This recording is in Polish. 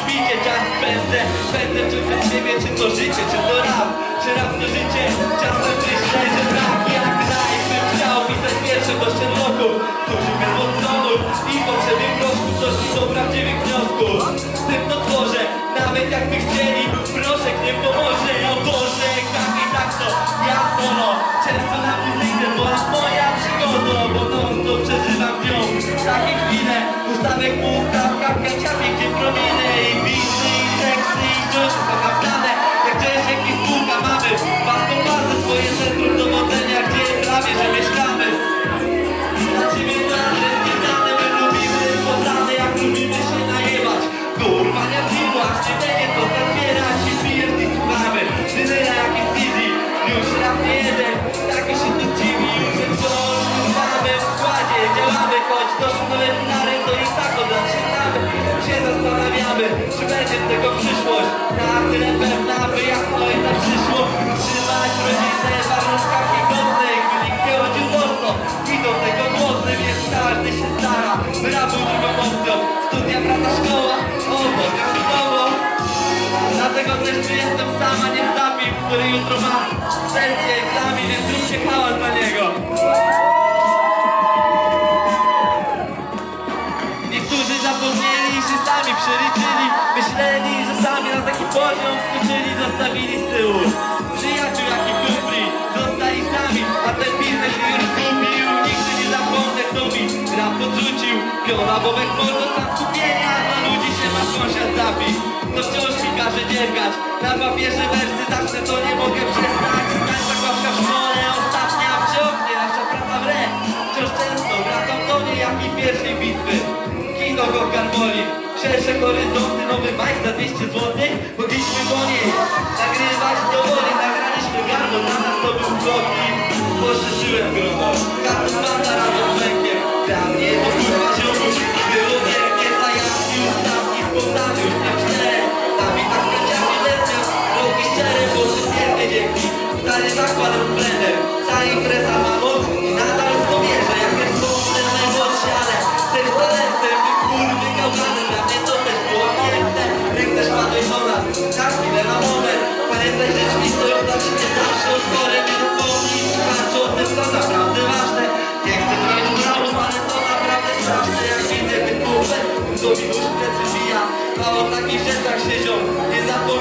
ręce Pędzę wciąż przed siebie, czy to życie, czy to rap? Czy rap to życie, czasem myślę, że tak jak raj Bym chciał pisać wiersze do Sherlocków Którzy bez odsłonów i potrzeby proszków Doszli do prawdziwych wniosków. Z tym to tworzę, nawet jakby chcieli Proszek nie pomoże, choć doszło nowe finary To i tak od lat się zastanawiamy Czy będzie z tego przyszłość. Na tyle pewna, by jak na przyszło. Trzymać rodzinę w warunkach niegodnych nikt nie chodził mocno I do tego głodny Więc każdy się stara By drugą Studia, praca, szkoła Obowiązkowo Dlatego też tu jestem sama, nie zapim, który jutro ma sesję, egzamin, więc zróbcie hałas dla niego. Zostawili z tyłu. Przyjaciół jak i kumpli Zostali sami, a ten biznes się już zgubił Nigdy nie zapomnę kto mi rap podrzucił. Piona bobek mordo stan skupienia Na ludzi się ma sąsiad zapi To wciąż mi każe dziergać Na papierze wersy zacznę to nie mogę przestać. Stańca kławka w szkole, ostatnia przy oknie Nasza praca w re. Wciąż często wracam do niej jak i pierwszej bitwy. Kino go karmoli Szersze horyzonty, nowy bajk za 200 zł Thank you. Moment Pamiętaj rzeczywistość, dla ciebie zawsze otworem Nie zapomnij słuchać o tym, co naprawdę ważne Nie chcę brać morałów, ale to naprawdę straszne Jak widzę tych kupę, to mi dusz plecy bija A o takich rzeczach się ziom nie zapomina